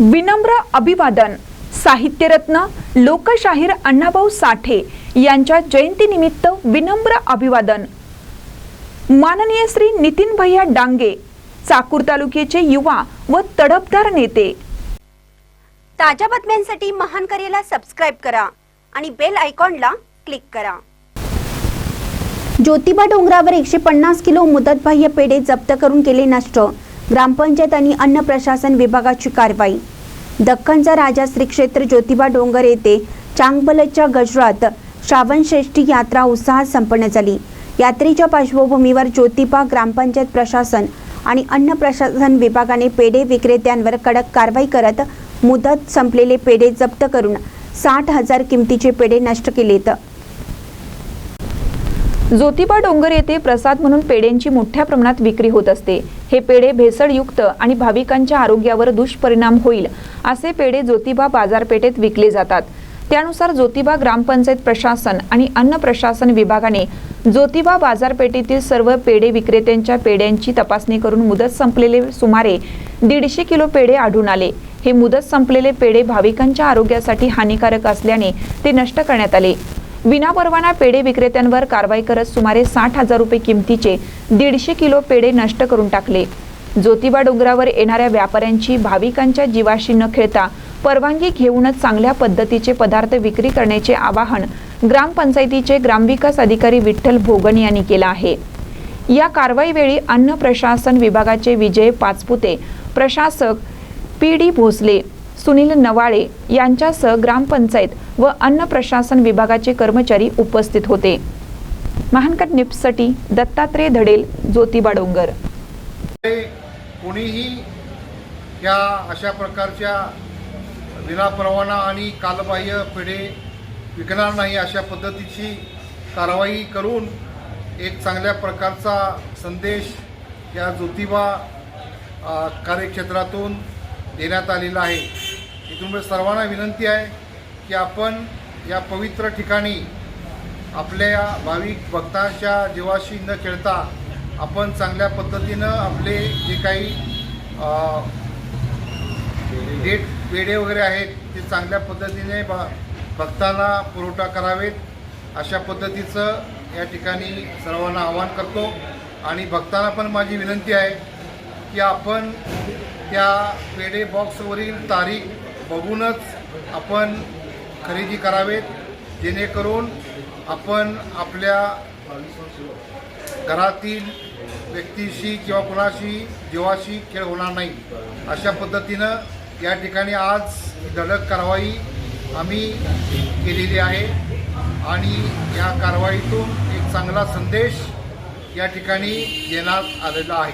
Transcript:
विनम्र अभिवादन साहित्यरत्न लोकशाहीर अण्णाभाऊ साठे यांच्या जयंतीनिमित्त विनम्र अभिवादन. माननीय श्री नितीन भैया डांगे चाकूर तालुक्याचे युवा व तडफदार नेते. ताज्या बातम्यांसाठी महान करेला सबस्क्राईब करा आणि बेल आयकॉनला क्लिक करा. ज्योतिबा डोंगरावर एकशे पन्नास किलो मुदतबाह्य पेढे जप्त करून केले नष्ट. ग्रामपंचायत आणि अन्न प्रशासन विभागाची कारवाई. दख्खनचा राजा श्री क्षेत्र ज्योतिबा डोंगर येथे चांगबलच्या गजरात श्रावण यात्रा उत्साहात संपन्न झाली. यात्रेच्या पार्श्वभूमीवर ज्योतिबा ग्रामपंचायत प्रशासन आणि अन्न प्रशासन विभागाने पेढे विक्रेत्यांवर कडक कारवाई करत मुदत संपलेले पेढे जप्त करून साठ हजार किमतीचे पेढे नष्ट केलेत. ज्योतिबा डोंगर येथे प्रसाद म्हणून पेढ्यांची मोठ्या प्रमाणात विक्री होत असते. हे पेढे भेसळयुक्त आणि भाविकांच्या आरोग्यावर दुष्परिणाम होईल असे पेढे ज्योतिबा बाजारपेठेत विकले जातात. त्यानुसार ज्योतिबा ग्रामपंचायत प्रशासन आणि अन्न प्रशासन विभागाने ज्योतिबा बाजारपेठेतील सर्व पेढे विक्रेत्यांच्या पेढ्यांची तपासणी करून मुदत संपलेले सुमारे दीडशे किलो पेढे आढळून आले. हे मुदत संपलेले पेढे भाविकांच्या आरोग्यासाठी हानिकारक असल्याने ते नष्ट करण्यात आले. विनापरवाना पेढे विक्रेत्यांवर कारवाई करत सुमारे साठ हजार रुपये किमतीचे दीडशे किलो पेढे नष्ट करून टाकले. ज्योतिबा डोंगरावर येणाऱ्या व्यापाऱ्यांची भाविकांच्या जीवाशी न खेळता परवानगी घेऊनच चांगल्या पद्धतीचे पदार्थ विक्री करण्याचे आवाहन ग्रामपंचायतीचे ग्रामविकास अधिकारी विठ्ठल भोगण यांनी केलं आहे. या कारवाईवेळी अन्न प्रशासन विभागाचे विजय पाचपुते प्रशासक पी डी भोसले सुनील नवाळे यांच्यासह ग्रामपंचायत व अन्न प्रशासन विभागाचे कर्मचारी उपस्थित होते. महानकट निप्ससाठी दत्तात्रय धडेल ज्योतिबा डोंगर. कोणीही या अशा प्रकारच्या विनापरवाना आणि कालबाह्य पेढे विकणार नाही अशा पद्धतीची कारवाई करून एक चांगल्या प्रकारचा संदेश या ज्योतिबा कार्यक्षेत्रातून देण्यात आलेला आहे. इथून सर्वांना विनंती आहे की आपण या पवित्र ठिकाणी आपल्या भाविक भक्तांच्या जीवाशी न खेळता आपण चांगल्या पद्धतीनं आपले जे काही डेट पेढे वगैरे आहेत ते चांगल्या पद्धतीने भ भक्तांना पुरवठा करावेत. अशा पद्धतीचं या ठिकाणी सर्वांना आवाहन करतो. आणि भक्तांना पण माझी विनंती आहे की आपण त्या पेढे बॉक्सवरील तारीख बघूनच आपण खरेदी करावेत जेणेकरून आपण आपल्या घरातील व्यक्तीशी किंवा कुणाशी जीवाशी खेळ होणार नाही. अशा पद्धतीनं या ठिकाणी आज धडक कारवाई आम्ही केलेली आहे आणि या कारवाईतून एक चांगला संदेश या ठिकाणी देण्यात आलेला आहे.